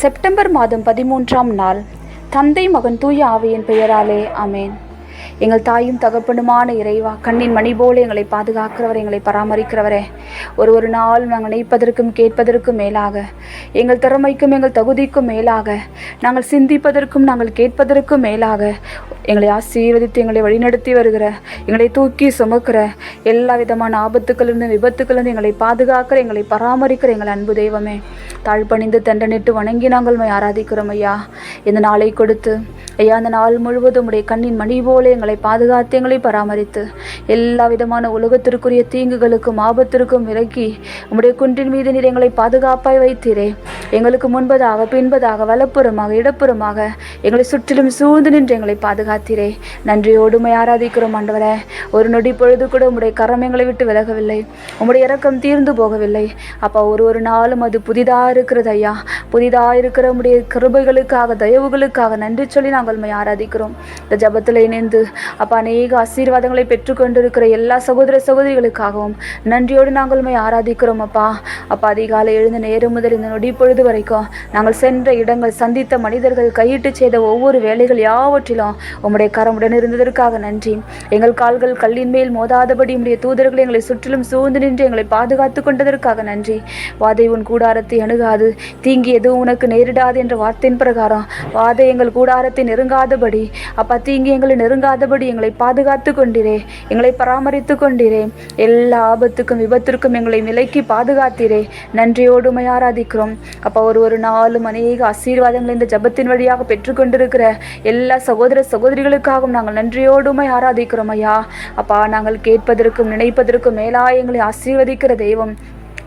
September மாதம் பதிமூன்றாம் நாள். தந்தை மகன் தூய ஆவியின் பெயராலே அமேன் எங்கள் தாயும் தகப்பனுமான இறைவா கண்ணின் மணி போல எங்களை பாதுகாக்கிறவர் எங்களை பராமரிக்கிறவரே. ஒரு ஒரு நாள் நாங்கள் நினைப்பதற்கும் கேட்பதற்கும் மேலாக எங்கள் திறமைக்கும் எங்கள் தகுதிக்கும் மேலாக நாங்கள் சிந்திப்பதற்கும் நாங்கள் கேட்பதற்கும் மேலாக எங்களை ஆசீர்வதித்து எங்களை வழிநடத்தி வருகிற எங்களை தூக்கி சுமக்கிற எல்லா விதமான ஆபத்துக்களிலிருந்து விபத்துக்களிலிருந்து எங்களை பாதுகாக்கிற எங்களை பராமரிக்கிற எங்கள் அன்பு தெய்வமே. தாழ்பணிந்து தண்டனிட்டு வணங்கி நாங்கள் ஆராதிக்கிறோம் ஐயா. இந்த நாளை கொடுத்து ஐயா அந்த நாள் முழுவதும் உடைய கண்ணின் மணி போல எங்களை பாதுகாத்து எங்களை பராமரித்து எல்லா விதமான உலகத்திற்குரிய தீங்குகளுக்கும் ஆபத்திற்கும் விலக்கி உம்முடைய குன்றின் மீது நீர் எங்களை பாதுகாப்பாய் வைத்தீரே. எங்களுக்கு முன்பதாக பின்பதாக வலப்புறமாக இடப்புறமாக எங்களை சுற்றிலும் சூழ்ந்து நின்று எங்களை பாதுகாத்தீரே. நன்றியோடுமை ஆராதிக்கிறோம் ஆண்டவரே. ஒரு நொடி பொழுது கூட உம்முடைய கரம் எங்களை விட்டு விலகவில்லை. உம்முடைய இறக்கம் தீர்ந்து போகவில்லை. அப்போ ஒரு ஒரு நாளும் அது புதிதாக இருக்கிறது ஐயா. புதிதாக இருக்கிற உம்முடைய கிருபைகளுக்காக தயவுகளுக்காக நன்றி சொல்லி நாங்கள் உம்மை ஆராதிக்கிறோம். இந்த ஜபத்தில் இணைந்து அப்பா அநேக ஆசீர்வாதங்களை பெற்றுக்கொண்டிருக்கிற எல்லா சகோதர சகோதரிகளுக்காகவும் நன்றியோடு நாங்கள் ஆராதிக்கிறோம் அப்பா. அப்பா அதிகாலை எழுந்த நேரம் முதல் இந்த நொடி பொழுது வரைக்கும் நாங்கள் சென்ற இடங்கள் சந்தித்த மனிதர்கள் கையிட்டு செய்த ஒவ்வொரு வேலைகள் யாவற்றிலும் உம்முடைய கரமுடன் இருந்ததற்காக நன்றி. எங்கள் கால்கள் கல்லின் மேல் மோதாதபடி உடைய தூதர்கள் எங்களை சுற்றிலும் சூழ்ந்து நின்று எங்களை பாதுகாத்து கொண்டதற்காக நன்றி. வாதை உன் கூடாரத்தை அணுகாது. தீங்கி எதுவும் உனக்கு நேரிடாது என்ற வார்த்தையின் பிரகாரம் வாதை எங்கள் கூடாரத்தை நெருங்காதபடி. அப்பா தீங்கு எங்களை நெருங்காதபடி எங்களை பாதுகாத்து கொண்டிரே. எங்களை பராமரித்து கொண்டிரே. எல்லா ஆபத்துக்கும் விபத்திற்கும் எங்களை விலைக்கு பாதுகாத்திரே. நன்றியோடு ஆராதிக்கிறோம். அப்பா ஒரு ஒரு நாளும் அநேக ஆசீர்வாதங்களை இந்த ஜபத்தின் வழியாக பெற்றுக்கொண்டிருக்கிற எல்லா சகோதர சகோதரிகளுக்காகவும் நாங்கள் நன்றியோடு உம்மை ஆராதிக்கிறோம் ஐயா. அப்பா நாங்கள் கேட்பதற்கும் நினைப்பதற்கும் மேலாய் எங்களை ஆசீர்வதிக்கிற தெய்வம்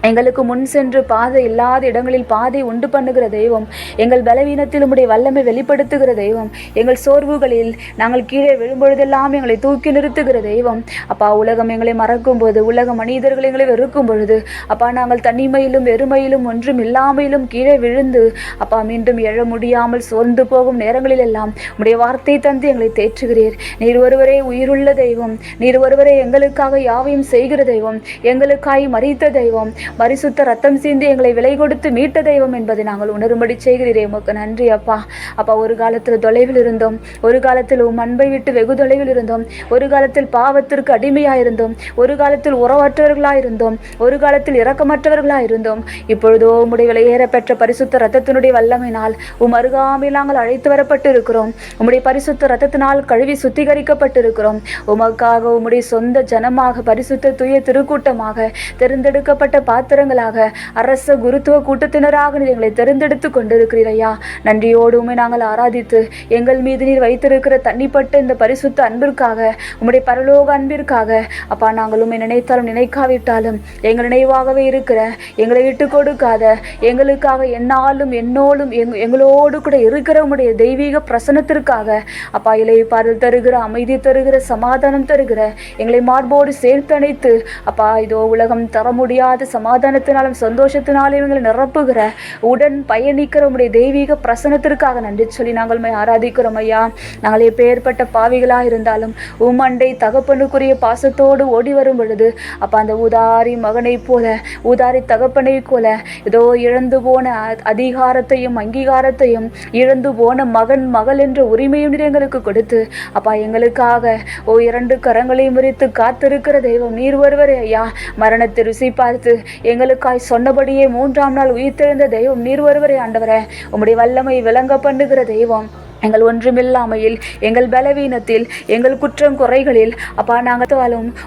எங்களுக்கு முன் சென்று பாதை இல்லாத இடங்களில் பாதை உண்டு பண்ணுகிற தெய்வம் எங்கள் பலவீனத்தில் உம்முடைய வல்லமை வெளிப்படுத்துகிற தெய்வம் எங்கள் சோர்வுகளில் நாங்கள் கீழே விழும்பொழுதெல்லாம் எங்களை தூக்கி நிறுத்துகிற தெய்வம். அப்பா உலகம் எங்களை மறக்கும் போது உலக மனிதர்கள் எங்களை வெறுக்கும் பொழுது அப்பா நாங்கள் தனிமையிலும் வெறுமையிலும் ஒன்றும் இல்லாமையிலும் கீழே விழுந்து அப்பா மீண்டும் எழ முடியாமல் சோர்ந்து போகும் நேரங்களில் எல்லாம் உம்முடைய வார்த்தை தந்து எங்களை தேற்றுகிறீர். நீர் ஒருவரே உயிருள்ள தெய்வம் நீர் ஒருவரே எங்களுக்காக யாவையும் செய்கிற தெய்வம் எங்களுக்காய் மறித்த தெய்வம். பரிசுத்த ரத்தம் சீந்து எங்களை விலை கொடுத்து மீட்ட தெய்வம் என்பதை நாங்கள் உணரும்படி செய்கிறீரே. உமக்கு நன்றி அப்பா. அப்பா ஒரு காலத்தில் தொலைவில் இருந்தோம். ஒரு காலத்தில் உம் அன்பை விட்டு வெகு தொலைவில் இருந்தோம். ஒரு காலத்தில் பாவத்திற்கு அடிமையாக இருந்தோம் ஒரு காலத்தில் உறவற்றவர்களாக இருந்தோம். ஒரு காலத்தில் இரக்கமற்றவர்களாக இருந்தோம். இப்பொழுதோ உம்முடைய விலையேற பெற்ற பரிசுத்த ரத்தத்தினுடைய வல்லமையினால் உம் அருகாமையில் நாங்கள் அழைத்து வரப்பட்டு இருக்கிறோம் உம்முடைய பரிசுத்த ரத்தத்தினால் கழுவி சுத்திகரிக்கப்பட்டு இருக்கிறோம் உமக்காக உம்முடைய சொந்த ஜனமாக பரிசுத்த துய திருக்கூட்டமாக தேர்ந்தெடுக்கப்பட்ட பாத்திரங்களாக அரச குருத்துவ கூட்டத்தினராக நீர் எங்களை தெரிந்தெடுத்து கொண்டிருக்கிறீர் ஐயா நன்றியோடு உண்மை நாங்கள் ஆராதித்து எங்கள் மீது நீர் வைத்திருக்கிற தண்ணிப்பட்ட இந்த பரிசுத்த அன்பிற்காக உம்முடைய பரலோக அன்பிற்காக. அப்பா நாங்கள் உண்மை நினைத்தாலும் நினைக்காவிட்டாலும் எங்கள் நினைவாகவே இருக்கிற எங்களை விட்டு கொடுக்காத எங்களுக்காக என்னாலும் என்னோடும் எங் எங்களோடு கூட இருக்கிற உம்முடைய தெய்வீக பிரசனத்திற்காக. அப்பா இலையை பாடல் தருகிற அமைதி தருகிற சமாதானம் தருகிற எங்களை மார்போடு சேர்த்தணைத்து அப்பா இதோ உலகம் தர முடியாத சமாதானத்தினாலும் சந்தோஷத்தினாலும் எங்களை நிரப்புகிற உடன் பயணிக்கிற உடைய தெய்வீக பிரசனத்திற்காக நன்றி சொல்லி நாங்கள் ஆராதிக்கிறோம் ஐயா. நாங்கள் எப்பேற்பட்ட பாவிகளாக இருந்தாலும் உம்மண்டை தகப்பனுக்குரிய பாசத்தோடு ஓடி வரும் பொழுது அப்பா அந்த உதாரி மகனைப் போல உதாரி தகப்பனைப் போல ஏதோ இழந்து போன அ- அதிகாரத்தையும் அங்கீகாரத்தையும் இழந்து போன மகன் மகள் என்ற உரிமையும் எங்களுக்கு கொடுத்து அப்பா எங்களுக்காக ஓ இரண்டு கரங்களையும் விரித்து காத்திருக்கிற தெய்வம் நீர் ஒருவரே ஐயா. மரணத்தை ருசி பார்த்து எங்களுக்காய் சொன்னபடியே மூன்றாம் நாள் உயிர்த்தெழுந்த தெய்வம் நீர் ஒருவரே ஆண்டவரே. உம்முடைய வல்லமை விளங்க பண்ணுகிற தெய்வம். எங்கள் ஒன்றுமில்லாமையில் எங்கள் பலவீனத்தில் எங்கள் குற்றம் குறைகளில் அப்பா நாங்கள்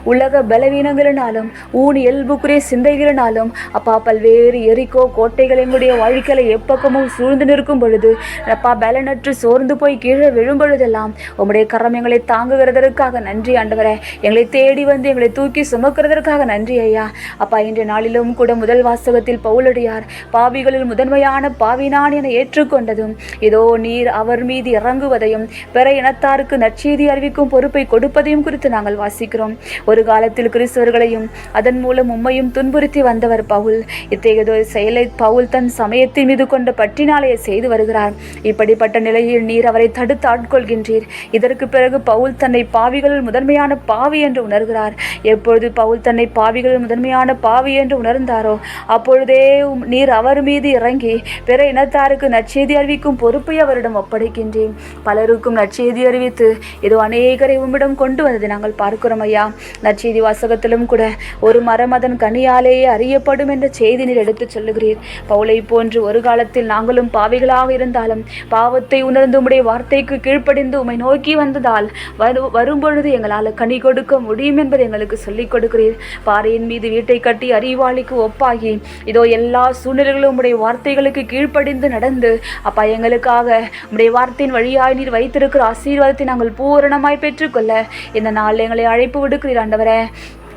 உலக பலவீனங்களினாலும் ஊன் இயல்புக்குரிய சிந்தைகளினாலும் அப்பா பல்வேறு எரிக்கோ கோட்டைகள் எங்களுடைய வாழ்க்கையில எப்பக்கமும் சூழ்ந்து நிற்கும் பொழுது அப்பா பலனற்று சோர்ந்து போய் கீழே விழும் பொழுதெல்லாம் உங்களுடைய கரம் எங்களை தாங்குகிறதற்காக நன்றி ஆண்டவரே. எங்களை தேடி வந்து எங்களை தூக்கி சுமக்கிறதற்காக நன்றி ஐயா. அப்பா இன்றைய நாளிலும் கூட முதல் வாசகத்தில் பவுலடியார் பாவிகளில் முதன்மையான பாவினான் என ஏற்றுக்கொண்டதும் இதோ நீர் அவர் மீது மீது இறங்குவதையும் பிற இனத்தாருக்கு நற்செய்தி அறிவிக்கும் பொறுப்பை கொடுப்பதையும் குறித்து நாங்கள் வாசிக்கிறோம். ஒரு காலத்தில் கிறிஸ்தவர்களையும் அதன் மூலம் உம்மையும் துன்புறுத்தி வந்தவர் பவுல். இத்தகையதொரு செயலை பவுல் தன் சமயத்தின் மீது கொண்ட பற்றினாலேயே செய்து வருகிறார். இப்படிப்பட்ட நிலையில் நீர் அவரை தடுத்து ஆட்கொள்கின்றீர். இதற்கு பிறகு பவுல் தன்னை பாவிகளில் முதன்மையான பாவி என்று உணர்கிறார். எப்பொழுது பவுல் தன்னை பாவிகளில் முதன்மையான பாவி என்று உணர்ந்தாரோ அப்பொழுதே நீர் அவர் மீது இறங்கி பிற இனத்தாருக்கு நற்செய்தி அறிவிக்கும் பொறுப்பை அவரிடம் ஒப்படைக்கின்றார் ஒப்படைக்கின்றேன் பலருக்கும் நற்செய்தி அறிவித்து ஏதோ அநேகரை உம்மிடம் கொண்டு வந்ததை நாங்கள் பார்க்கிறோம் ஐயா. நற்செய்தி வாசகத்திலும் கூட ஒரு மரம் அதன் கனியாலேயே அறியப்படும் என்ற செய்தி நீர் எடுத்துச் சொல்லுகிறீர். பவுலை போன்று ஒரு காலத்தில் நாங்களும் பாவிகளாக இருந்தாலும் பாவத்தை உணர்ந்து உம்முடைய வார்த்தைக்கு கீழ்ப்படிந்து உம்மை நோக்கி வந்ததால் வரு வரும்பொழுது எங்களால் கனி கொடுக்க முடியும் என்பதை எங்களுக்கு சொல்லிக் கொடுக்கிறீர். பாறையின் மீது வீட்டை கட்டி அறிவாளிக்கு ஒப்பாகி இதோ எல்லா சூழ்நிலைகளும் உம்முடைய வார்த்தைகளுக்கு கீழ்ப்படிந்து நடந்து அப்பா எங்களுக்காக உம்முடைய நாமத்தின் வழியாய் நீர் வைத்திருக்கிற ஆசீர்வாதத்தை நாங்கள் பூரணமாய் பெற்றுக்கொள்ள இந்த நாள் எங்களை அழைப்பு விடுக்கிறீர் ஆண்டவரே.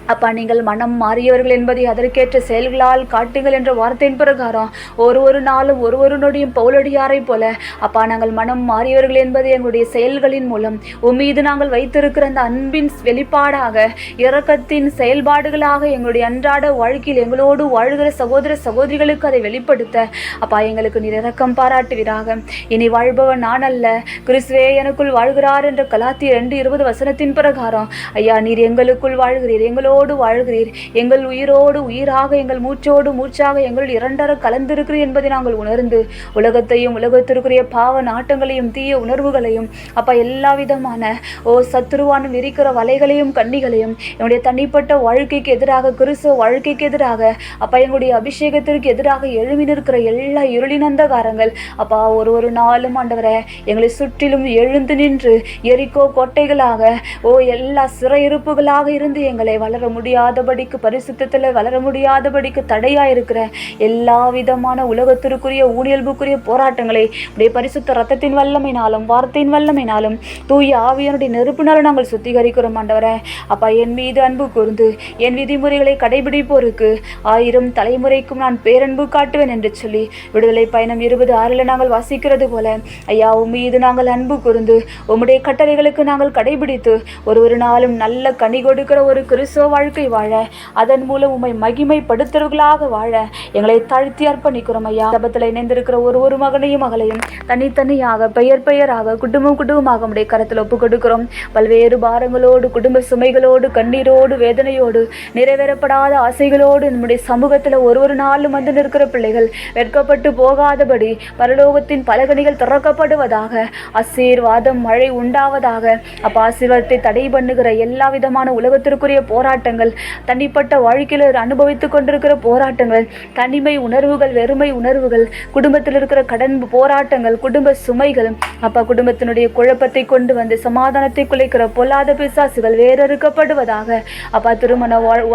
அப்பா நீங்கள் மனம் மாறியவர்கள் என்பதை அதற்கேற்ற செயல்களால் காட்டுங்கள் என்ற வார்த்தையின் பிரகாரம் ஒரு ஒரு நாளும் ஒரு ஒரு நொடியும் பவுலடியாரை போல அப்பா நாங்கள் மனம் மாறியவர்கள் என்பதை எங்களுடைய செயல்களின் மூலம் உம்மீது நாங்கள் வைத்திருக்கிற அந்த அன்பின் வெளிப்பாடாக இரக்கத்தின் செயல்பாடுகளாக எங்களுடைய அன்றாட வாழ்க்கையில் எங்களோடு வாழ்கிற சகோதர சகோதரிகளுக்கு அதை வெளிப்படுத்த அப்பா எங்களுக்கு நீர் இறக்கம் பாராட்டுவீராக. இனி வாழ்பவன் நான் அல்ல கிறிஸ்துவே எனக்குள் வாழ்கிறார் என்ற கலாத்தி ரெண்டு இருபது வசனத்தின் பிரகாரம் ஐயா நீர் எங்களுக்குள் வாழ்கிறீர் எங்களோடு வாழ்கிறீர். எங்கள் உயிரோடு உயிராக எங்கள் மூச்சோடு மூச்சாக எங்கள் இரண்டர கலந்திருக்கிறீர் என்பதை நாங்கள் உணர்ந்து உலகத்தையும் உலகத்திற்குரிய பாவ நாட்டங்களையும் தீய உணர்வுகளையும் அப்பா எல்லா விதமான ஓ சத்துருவானும் இருக்கிற வலைகளையும் கண்ணிகளையும் என்னுடைய தனிப்பட்ட வாழ்க்கைக்கு எதிராக கிறிஸ்துவ வாழ்க்கைக்கு எதிராக அப்பா எங்களுடைய அபிஷேகத்திற்கு எதிராக எழுமி நிற்கிற எல்லா இருளின் அந்தகாரங்கள் அப்பா ஒரு ஒரு நாளும் ஆண்டவரை எங்களை சுற்றிலும் எழுந்து நின்று எரிக்கோ கோட்டைகளாக ஓ எல்லா சிறையிருப்புகளாக இருந்து எங்களை வளர முடியாதபடிக்கு பரிசுத்தத்தில் வளர முடியாதபடிக்கு தடையாக இருக்கிற எல்லா விதமான உலகத்திற்குரிய ஊழியல்புக்குரிய போராட்டங்களை உடைய பரிசுத்த ரத்தத்தின் வல்லமைனாலும் வார்த்தையின் வல்லமைனாலும் தூய ஆவியனுடைய நெருப்பினாலும் நாங்கள் சுத்திகரிக்கிறோம் ஆண்டவரே. அப்பா என் மீது அன்பு கூர்ந்து என் விதிமுறைகளை கடைபிடிப்போருக்கு ஆயிரம் தலைமுறைக்கும் நான் பேரன்பு காட்டுவேன் என்று சொல்லி விடுதலை பயணம் இருபது ஆறில் நாங்கள் வாசிக்கிறது போல ஐயா உம் மீது நாங்கள் அன்பு கூர்ந்து உம்முடைய கட்டளைகளுக்கு நாங்கள் கடைபிடித்து ஒரு ஒரு நாளும் நல்ல கனி கொடுக்கிற ஒரு கிறிஸ்தவ வாழ்க்கை வாழ. அதன் மூலம் உம்மை மகிமைப்படுத்துறவர்களாக வாழ. எங்களை தாழ்த்தி அர்ப்பணிக்கிறோம் ஐயா. சபத்தில் இணைந்திருக்கிற ஒரு ஒரு மகனையும் மகளையும் தனித்தனியாக பெயர் பெயராக குடும்பம் குடும்பமாக உடைய கரத்தில் ஒப்பு கொடுக்கிறோம் பல்வேறு பாரங்களோடு குடும்ப சுமைகளோடு கண்ணீரோடு வேதனையோடு நிறைவேறப்படாத ஆசைகளோடு நம்முடைய சமூகத்தில் ஒரு ஒரு நாளும் வந்து நிற்கிற பிள்ளைகள் வெட்கப்பட்டு போகாதபடி பரலோகத்தின் பலகணிகள் திறக்கப்படுவதாக ஆசீர்வாதம் மழை உண்டாவதாக அப்ப ஆசீர்வாதத்தை தடை பண்ணுகிற எல்லா விதமான உலகத்திற்குரிய போராட்டம் போராட்டங்கள் தனிப்பட்ட வாழ்க்கையில் அனுபவித்துக் கொண்டிருக்கிற போராட்டங்கள் தனிமை உணர்வுகள் வெறுமை உணர்வுகள் குடும்பத்தில் இருக்கிற கடன் போராட்டங்கள் குடும்ப சுமைகள். அப்பா குடும்பத்தினுடைய குழப்பத்தை கொண்டு வந்து சமாதானத்தை குலைக்கிற பொல்லாத பிசாசுகள் வேறறுக்கப்படுவதாக அப்பா திருமண வாழ்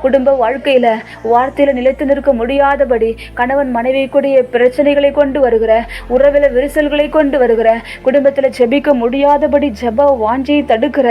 குடும்ப வாழ்க்கையில வார்த்தையில் நிலைத்து நிற்க முடியாதபடி கணவன் மனைவி கூடிய பிரச்சனைகளை கொண்டு வருகிற உறவில் விரிசல்களை கொண்டு வருகிற குடும்பத்தில் ஜெபிக்க முடியாதபடி ஜப வாஞ்சியை தடுக்கிற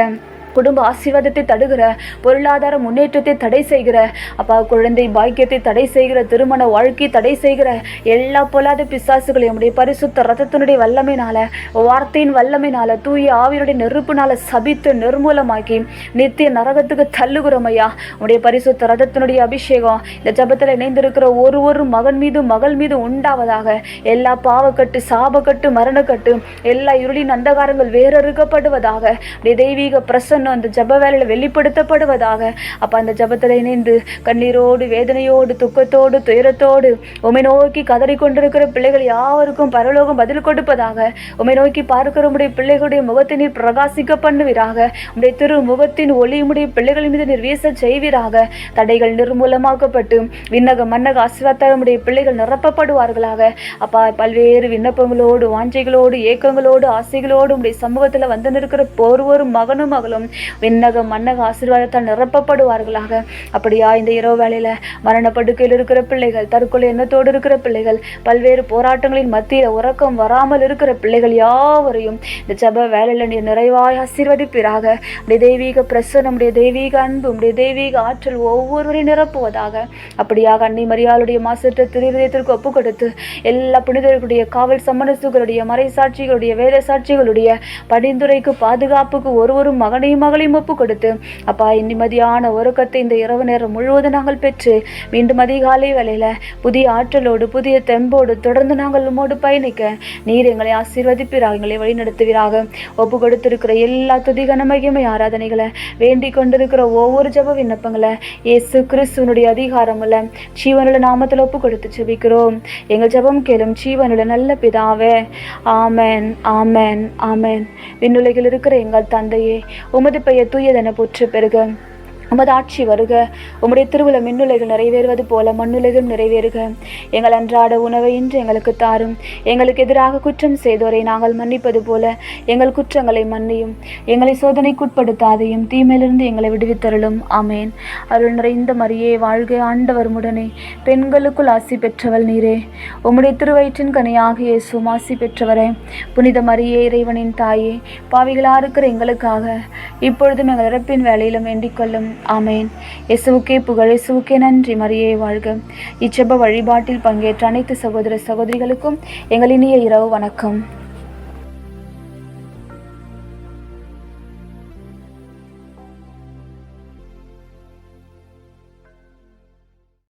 குடும்ப ஆசீர்வாதத்தை தடுகிற பொருளாதார முன்னேற்றத்தை தடை செய்கிற அப்பா குழந்தை பாக்கியத்தை தடை செய்கிற திருமண வாழ்க்கை தடை செய்கிற எல்லா பொல்லாத பிசாசுகளையும் உடைய பரிசுத்த ரத்தத்தினுடைய வல்லமைனால வார்த்தையின் வல்லமைனால தூய ஆவியனுடைய நெருப்புனால சபித்து நிர்மூலமாக்கி நித்திய நரகத்துக்கு தள்ளுகிறோம் ஐயா. உடைய பரிசுத்த ரதத்தினுடைய அபிஷேகம் இந்த ஜபத்தில் இணைந்திருக்கிற ஒரு ஒரு மகன் மீது மகள் மீது உண்டாவதாக எல்லா பாவக்கட்டு சாபக்கட்டு மரணக்கட்டு எல்லா இருளின் அந்தகாரங்கள் வேறறுக்கப்படுவதாக தெய்வீக பிரசன்னம் அந்த ஜப வேலையில் வெளிப்படுத்தப்படுவதாக. அப்போ அந்த ஜபத்தில் இணைந்து கண்ணீரோடு வேதனையோடு துக்கத்தோடு துயரத்தோடு உமை நோக்கி கதறி கொண்டிருக்கிற பிள்ளைகள் யாவருக்கும் பரலோகம் பதில் கொடுப்பதாக. உமை நோக்கி பார்க்கிற உடைய பிள்ளைகளுடைய முகத்தை நீர் பிரகாசிக்க பண்ணுவீராக. உடைய திரு முகத்தின் ஒளி உடைய பிள்ளைகள் மீது நீர் வீச செய்வீராக. தடைகள் நிர்மூலமாக்கப்பட்டு விண்ணக மன்னக ஆசீர்வாதமுடைய பிள்ளைகள் நிரப்பப்படுவார்களாக. அப்பா பல்வேறு விண்ணப்பங்களோடு வாஞ்சைகளோடு ஏக்கங்களோடு ஆசைகளோடு உடைய சமூகத்தில் வந்து நிற்கிற ஒரு ஒரு மகனும் மகளும் விண்ணக மன்னக ஆசீர்வாதத்தால் நிரப்பப்படுவார்களாக. அப்படியா இந்த இரவு வேளையில் மரணப்படுக்கையில் இருக்கிற பிள்ளைகள் தற்கொலை எண்ணத்தோடு இருக்கிற பிள்ளைகள் பல்வேறு போராட்டங்களின் மத்தியில் உறக்கம் வராமல் இருக்கிற பிள்ளைகள் யாவரையும் இந்த ஜப வேலையில் நீர் நிறைவாய் ஆசீர்வதிப்பீராக. உடைய தெய்வீக பிரசனம் உடைய தெய்வீக அன்பு உடைய தெய்வீக ஆற்றல் ஒவ்வொருவரையும் நிரப்புவதாக. அப்படியாக அன்னை மரியாளுடைய மாசற்ற திருவிதயத்திற்கு ஒப்பு கொடுத்து எல்லா புனிதர்களுடைய காவல் சம்மனசுகளுடைய மறைசாட்சிகளுடைய வேத சாட்சிகளுடைய பரிந்துரைக்கு பாதுகாப்புக்கு ஒருவரும் மகனையும் மகளையும் ஒப்பு கொடுத்து அப்பா நிம்மதியான உறக்கத்தை இந்த இரவு நேரம் முழுவதும் நாங்கள் பெற்று மீண்டும் அதிகாலை வேலையில் புதிய ஆற்றலோடு புதிய தெம்போடு தொடர்ந்து நாங்கள் உம்மோடு பயணிக்க நீர் எங்களை ஆசீர்வதிப்பீராக எங்களை வழிநடத்துவீராக. ஒப்பு கொடுத்திருக்கிற எல்லா துதிகன மகிமை ஆராதனைகளை வேண்டிக் கொண்டிருக்கிற ஒவ்வொரு ஜெப விண்ணப்பங்களை இயேசு கிறிஸ்துவனுடைய அதிகாரமுள்ள ஜீவனுள்ள நாமத்தில் ஒப்பு கொடுத்து ஜெபிக்கிறோம். எங்கள் ஜெபம் கேளும் ஜீவனுள்ள நல்ல பிதாவே ஆமேன் ஆமேன் ஆமேன். விண்ணுலகில் இருக்கிற எங்கள் தந்தையே உமது பெயர் தூயதென போற்று பெறுக. உமது ஆட்சி வருக. உம்முடைய திருவிழ மின்னுலைகள் நிறைவேறுவது போல மண்ணுலைகள் நிறைவேறுக. எங்கள் அன்றாட உணவை இன்று எங்களுக்கு தாரும். எங்களுக்கு எதிராக குற்றம் செய்தோரை நாங்கள் மன்னிப்பது போல எங்கள் குற்றங்களை மன்னியும். எங்களை சோதனைக்குட்படுத்தாதையும் தீமையிலிருந்து எங்களை விடுவித்தருளும். ஆமேன். அருள் நிறைந்த மரியே வாழ்க ஆண்டவர் முடனே. பெண்களுக்குள் ஆசி பெற்றவள் நீரே. உம்முடைய திருவயிற்றின் கனியாக இயேசும் ஆசி பெற்றவரே. புனித மரியே இறைவனின் தாயே பாவிகளாக இருக்கிற எங்களுக்காக இப்பொழுதும் எங்கள் இறப்பின் வேலையிலும் வேண்டிக் கொள்ளும். ஆமேன். எசுவுக்கே புகழ் எசுவுக்கே நன்றி மரியே வாழ்க. இச்செப வழிபாட்டில் பங்கேற்ற அனைத்து சகோதர சகோதரிகளுக்கும் எங்கள் இனிய இரவு வணக்கம்.